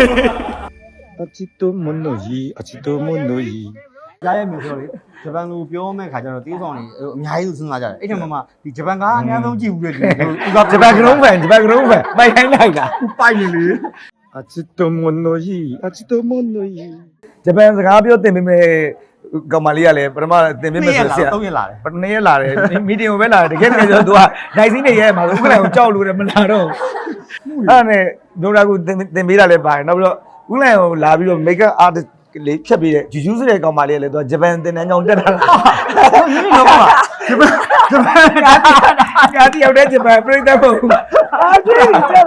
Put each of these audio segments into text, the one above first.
아직도 못 노이 아직도 못 노이 ကြားရမျိုးပြောလေဂျပန်လိုပြောမဲ့ခါကျတော့တေးဆောင်တွေအများကြီးစဉ်းစားကြတယ်အဲ့ထက်မှမှဒီဂျပန်ကားအများဆုံးကြည့်ဘူးလေဒီသူကဂျပန်ကလုံးဖန်ဂျပန်ကလုံးဖန်ပိုင်တိုင်းလိုက်တာပိုက်နေလေ 아직도 못 노이 아직도 못 노이 ဂျပန်စကားပြောတင်ပေမဲ့ ကောင်မလေးကလည်းပထမတင်ပေးမယ်ဆိုလာဆရာတော့ရလာတယ်ပထမရက်လာတယ်မီတင်ကိုပဲလာတယ်တကယ်တကယ်ဆိုတော့ तू ကနိုင်စင်းနေရဲမှာဆိုဥက္ကဋ္ဌကိုကြောက်လို့လည်းမလာတော့ဘူးအဲ့ဒါနဲ့ဒိုရာကိုတင်တင်ပေးတာလည်းပါတယ်နောက်ပြီးတော့ဥက္ကဋ္ဌကိုလာပြီးတော့ make up artist လေးဖြတ်ပြီးတဲ့ဂျူဂျူးဆိုတဲ့ကောင်မလေးကလည်း तू ကဂျပန်တင်တန်းကြောင်တက်တာလားဒီလိုပါဂျပန်ဂျပန်ညာတိရောက်တဲ့ဂျပန်ပြိတ္တဘုံအာဒီကျလာ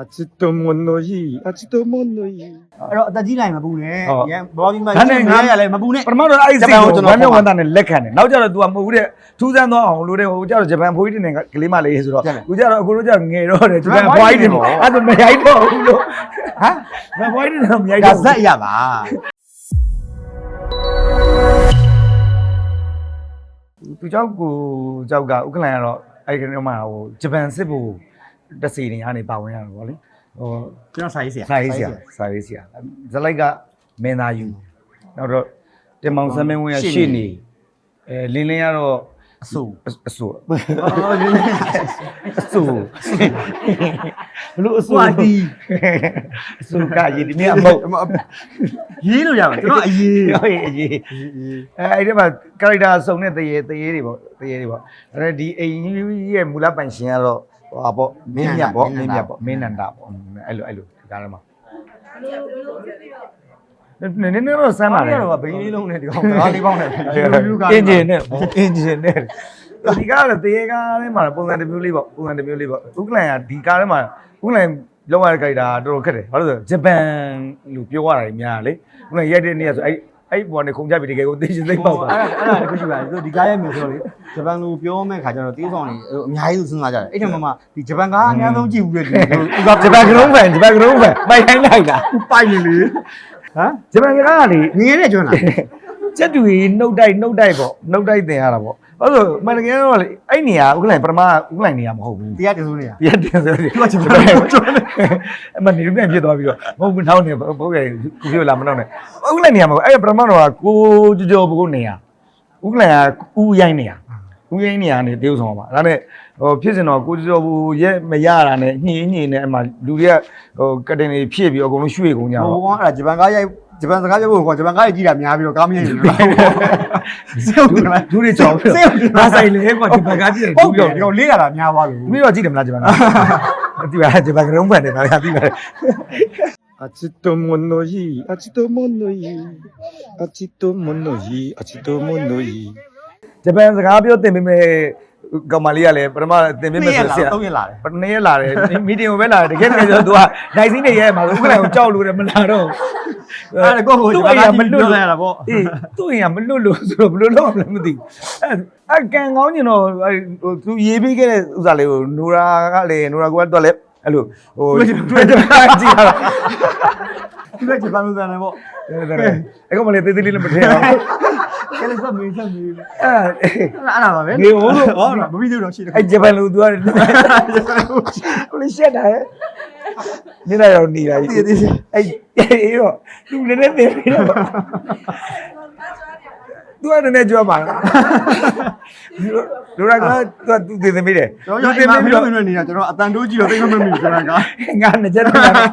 အချစ်တော်မနိုယီအချစ်တော်မနိုယီ အဲ့တော့အသက်ကြီးလိုက်မပူနဲ့ဟုတ် ရန်ဘောကြီးမှဒါနဲ့ငါရလဲမပူနဲ့ ပထမတော့အဲ့ဒီစိတ်ကိုဂျပန်ကိုကျွန်တော် ဝမ်းမြောက်ဝမ်းသာနဲ့လက်ခံတယ်နောက်ကျတော့ तू ကမဟုတ်ဘူးတဲ့ထူးဆန်းသွားအောင်လို့တဲ့ဟိုကျတော့ဂျပန်ဖိုးကြီးတင်တဲ့ကလေးမလေးဆိုတော့ကိုကျတော့အခုတော့ကျတော့ငယ်တော့တယ်ဂျပန်ဖိုးကြီးတင်တယ်အဲ့ဒါမရိုက်တော့ဘူးလို့ဟမ်ဂျပန်ဖိုးကြီးတင်တော့မရိုက်ဒါတော့ဇက်ဘူးရပါသူကြောက်ကိုကြောက်ကဥက္ကလန်ကတော့အဲ့ဒီကနေ့မှဟိုဂျပန်စစ်ဘို့ တစီနေကနေပါဝင်ရတယ်ဗောလေဟိုကျွန်တော်စာရေးဆရာစာရေးဆရာစာရေးဆရာဇလိုက်ကမင်းသားယူနောက်တော့တင်မောင်ဆမ်းမင်းဝင်းရရှေ့နေအဲလင်းလင်းကတော့အဆိုအဆူအော်ဒီအဆူဘလို့အဆူဟွာဒီအဆူကရည်ဒီမြတ်မဟုတ်ရေးလို့ရမှာကျွန်တော်အရေးဟုတ်ရဲ့အရေးအဲအဲ့ဒီမှာ character စုံတဲ့တရေတရေတွေပေါ့တရေတွေပေါ့အဲ့ဒါဒီအိမ်ကြီးရဲ့မူလပိုင်ရှင်ကတော့ ဟိုပေါ့မင်းမြတ်ပေါ့မင်းမြတ်ပေါ့မင်းနန္ဒပေါ့အဲ့လိုအဲ့လိုဒီကားထဲမှာနည်းနည်းတော့စမ်းပါလေအဲ့တော့ဘိန်းလေးလုံးနဲ့ဒီကောင်ကားလေးပေါင်းနဲ့အင်ဂျင်နဲ့အင်ဂျင်နဲ့ဒီကားလည်းတရေကားထဲမှာပုံစံတစ်မျိုးလေးပေါ့ပုံစံတစ်မျိုးလေးပေါ့ဥက္ကလန်ကဒီကားထဲမှာဥက္ကလန်လောက်ရတဲ့ကြိုက်တာတော်တော်ခက်တယ်ဘာလို့လဲဆိုဂျပန်လို့ပြောရတာများလေဥက္ကလန်ရက်တဲ့နေ့ကဆိုအဲ့ အဲ့ပေါ်နေခုန်ကြပြီတကယ်ကိုသိချင်သိပေါက်ပါအဲ့ဒါအဲ့ဒါတခုရှိပါတယ်ဒီကားရဲ့မျိုးဆိုလေဂျပန်လိုပြောမဲ့ခါကျတော့တေးဆောင်နေအများကြီးစဉ်းစားကြတယ်အဲ့ထက်မှမှဒီဂျပန်ကားအများဆုံးကြည့်ဘူးလေဒီဥကဂျပန်ကရုံးဖန်ဂျပန်ကရုံးဖန်ပိုင်တိုင်းလိုက်တာပိုက်နေလေဟမ်ဂျပန်ကားကလေငင်းနဲ့ကျွန်းလာစက်တူကြီးနှုတ်တိုက်နှုတ်တိုက်ပေါ့နှုတ်တိုက်တင်ရတာပေါ့ ဘာလို့မှန်တကယ်တော့လေအဲ့နေရာဥက္ကလန်ပထမဥက္ကလန်နေရာမဟုတ်ဘူးတရားတစိုးနေရပြတ်တယ်ဆိုတော့သူကဂျပန်ကိုကျွန်းနေအမနေလူပြန်ဖြစ်သွားပြီးတော့မဟုတ်ဘူးနောက်နေဘုတ်ရယ်ကိုပြောလာမနောက်နဲ့ဥက္ကလန်နေရာမဟုတ်အဲ့ပထမတော့ကိုကြောကြောဘုတ်နေရာဥက္ကလန်ကဥရိုင်းနေရာ ဥရိုင်းနေရာနေတေးဥဆောင်ပါဒါနဲ့ဟိုဖြစ်စင်တော့ကိုကြောကြောဘုရဲ့မရတာနဲ့ညှင်းညှင်းနဲ့အမလူတွေကဟိုကတင်တွေဖြည့်ပြီးအကုန်လုံးရွှေ့ကုန်ကြ ဟို တော့ ကောင်အဲ့ဒါဂျပန်ကားရိုက်ဂျပန်စကားပြောဖို့ကွာဂျပန်ကားရိုက်ကြည့်တာများပြီးတော့ကားမရိုက်ဘူးစေုပ်တယ် လူတွေကြောက်ပြီး စေုပ်တယ် ငါဆိုင်လေကွာဒီဘက်ကကြည့်တယ် ဟု ဒူ တ် း တယ် ရော ဒီကောင်လေးရတာများသွားလို့ ပြီးတော့ကြည့်တယ်မလားဂျပန်ကဒီပါဂျပန်ကရုံးဖန်တယ်ဗျာပြီးပါတယ် あちとものいいあちとものいいあちとものいいあちとものいい ဂျပန်စကားပြောတင်ပေးမယ်ကောင်မလေးကလည်းပထမတင်ပေးမယ်ဆိုဆရာတော့ရလာတယ်ပထမရက်လာတယ်မီတင်ကိုပဲလာတယ်တကယ်တကယ်ဆိုတော့ तू ကနိုင်စင်းနေရဲမှာဆိုဥက္ကဋ္ဌကိုကြောက်လို့လည်းမလာတော့အဲ့ဒါကိုကိုဂျပန်ကားကြည့်ပြောရတာပေါ့အေးသူ့ရင်ကမလွတ်လို့ဆိုတော့ဘယ်လိုလုပ်အောင်လဲမသိဘူးအဲအကန်ကောင်းကျင်တော့ဟိုသူရေးပေးခဲ့တဲ့ဥစ္စာလေးကိုနိုရာကလည်းနိုရာကတော့လည်းအဲ့လိုဟိုတွေ့ကြကြည့်ရတာသူကဂျပန်လူသားနေပေါ့အဲ့ကောင်မလေးသေးသေးလေးလည်းမထင်အောင် ကဲလည်းစမင်းစမင်းအဲ့အဲ့ဒါပါပဲနေဟုတ်လို့ဟောမပြီးသေးတော့ရှိတယ်အဲ့ဂျပန်လူသူကဟိုလေးရှက်တာရဲ့နေတာရောနေတာကြီးအဲ့အေးတော့သူလည်းလည်းနေပြီးတော့သူကလည်းကြွားပါလားလူရကသူကသူတည်နေမိတယ်ကျွန်တော်အိမ်မှာမင်းမင်းနေတာကျွန်တော်အတန်တိုးကြည့်တော့သိမမမီဂျပန်ကားငါနဲ့ကြက်တယ်မဲ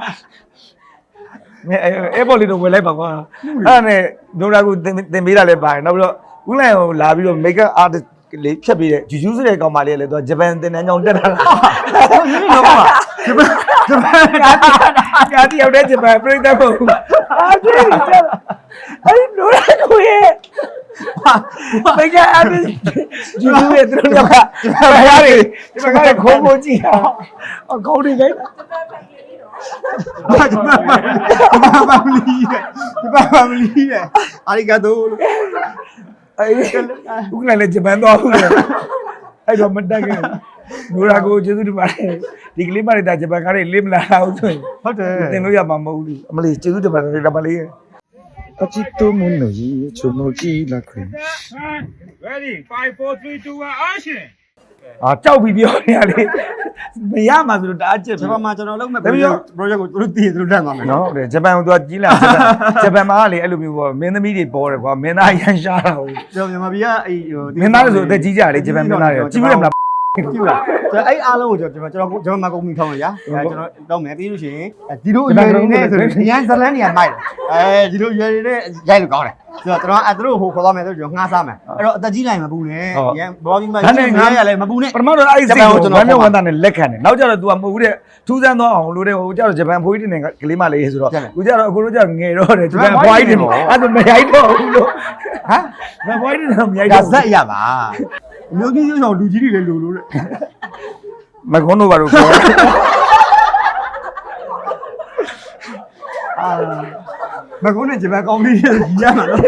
အဲပေါ်လီတော့ဝယ်လိုက်ပါကွာအဲ့ဒါနဲ့လူရကတင်ပေးတာလည်းပါတယ်နောက်ပြီးတော့ဦးလိုင်ကိုလာပြီးတော့ make up artist လေးဖြတ်ပြီးတဲ့ဂျူဂျူးဆိုတဲ့ကောင်မလေးကလည်းသူကဂျပန်တင်တန်းကြောင်တက်တာလားဒီလိုပါဂျပန်ဂျပန်ညာတိရောက်တဲ့ဂျပန်ပြိတ္တဘုံအာဒီကျလာအဲ့လိုရကိုရဲ့ဘယ်ကအဲ့ဒီဂျူဂျူးရဲ့သူတို့ကဘာရလဲဒီမှာကခိုးခိုးကြည့်အကောင်းနေကြဂျပန် ဘာဒီဘာဘာမလီတဲ့ဒီဘာဘာမလီတဲ့အာရီဂါတိုလို့အဲ့ဒါဥက္ကလလည်းဂျပန်သွားဘူးလေအဲ့တော့မတက်ခဲ့ဘူးနိုရာကိုကျေးဇူးတင်ပါတယ်ဒီကလေးမတွေတာဂျပန်ကားတွေလေးမလာအောင်ဆိုရင်ဟုတ်တယ်တင်လို့ရမှာမဟုတ်ဘူးအမလေးကျေးဇူးတင်ပါတယ်ဒါမလေးအချစ်တုံးမွန်နော်ကြီးချုံမကြီးလာခွင် ready 5 4 3 2 1 action အာကြောက်ပြီးပြောနေရလေမရမှဆိုတော့တအားချက်ဂျပန်မှာကျွန်တော်လုပ်မဲ့တပည့်ရော project ကိုသူတို့တည်သူတို့တတ်သွားမယ်နော်ဟုတ်တယ်ဂျပန်ကိုသူကကြီးလာဂျပန်မှာကလေအဲ့လိုမျိုးပေါ့မင်းသမီးတွေပေါ်တယ်ကွာမင်းသားရန်ရှားတာဟုတ်ကျွန်တော်မြန်မာပြည်ကအဲ့ဟိုမင်းသားတွေဆိုအသက်ကြီးကြတယ်ဂျပန်မင်းသားတွေကြီးရမလား ကြည့်လားကျွန်တော်အဲ့အားလုံးကိုကျွန်တော်ကျွန်တော်ကျွန်တော်မှာကုန်ပြီထောင်းရရအဲကျွန်တော်တော့မယ်ပြီးလို့ရှိရင်ဒီလိုအရွယ်တွေနဲ့ဆိုရင်ရန်ဇလန်းနေရမိုက်တယ်အဲဒီလိုအရွယ်တွေနဲ့ရိုက်လို့ကောင်းတယ်ဆိုတော့ကျွန်တော်အဲ့တို့ဟိုခေါ်သွားမယ်ဆိုကျွန်တော်ငှားစားမယ်အဲ့တော့အသက်ကြီးလိုက်မပူနဲ့ရန်ဘောပြီးမှငါးရလဲမပူနဲ့ပထမတော့အဲ့ဒီစိတ်ကိုဝမ်းမြောက်ဝမ်းသာနဲ့လက်ခံတယ်နောက်ကျတော့ तू ကမဟုတ်ဘူးတဲ့ထူးဆန်းသွားအောင်လို့တဲ့ဟိုကျတော့ဂျပန်ဖိုးကြီးတင်ကလေးမလေးဆိုတော့ခုကျတော့အခုတို့ကျငယ်တော့တယ်ဂျပန်ဘွားကြီးတင်အဲ့ဒါမရိုက်တော့ဘူးလို့ဟမ်မဘွားကြီးတင်တော့မရိုက်ဒါတော့ဇက်ရပါ အမျိုးကြီးဆောင်လူကြီးတွေလည်းလူလို့တဲ့မကွန်းတို့ဘာလို့ပြောအာမကုန်းနဲ့ဂျပန်ကောင်းပြီးကြီးရမှာလို့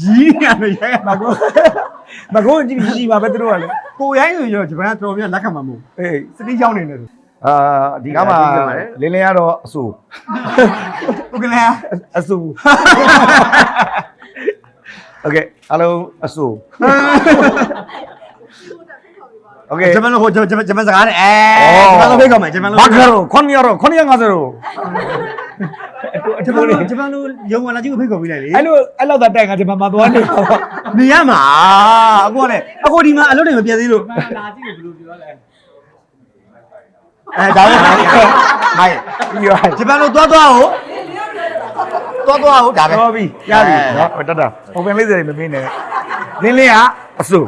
ကြီးရမယ်ရရမကွန်းမကွန်းကြည့်ပြီးရှိပါပဲသူတို့ကလေကိုရိုင်းဆိုရင်ဂျပန်တော်ပြန်လက်ခံမှာမဟုတ်အေးစတိချောင်းနေတယ်ဆိုအာဒီကမှာလင်းလင်းကတော့အဆူဟုတ်ကဲ့လားအဆူ โอเคအားလုံးအဆူโอเค ဂျပန်လိုဟိုဂျပန်ဂျပန်စကားနဲ့အဲဂျပန်လိုဖိတ်ကောင်းမယ်ဂျပန်လို ဘာခရောခွန်ရရောခွန်ရ50ရော ဂျပန်လိုဂျပန်လိုရုံဝင်လာကြည့်ကိုဖိတ်ခေါ်ပြီးလိုက်လေ အဲ့လိုအဲ့လောက်သာတိုင်ကဂျပန်မှာသွားနေပါဘာ နေရမှာအကိုကလည်းအကိုဒီမှာအလုပ်တွေမပြတ်သေးလို့ လာကြည့်ကိုဘယ်လိုပြောလဲ အဲဒါပဲမိုင်း ပြီးရော ဂျပန်လိုသွားသွားဟို သွားသွားဟိုဒါပဲ တော့ပြီရပြီနော်တတ်တာပုံပင်လေးစရိမမင်းနဲ့လင်းလင်းကအဆူ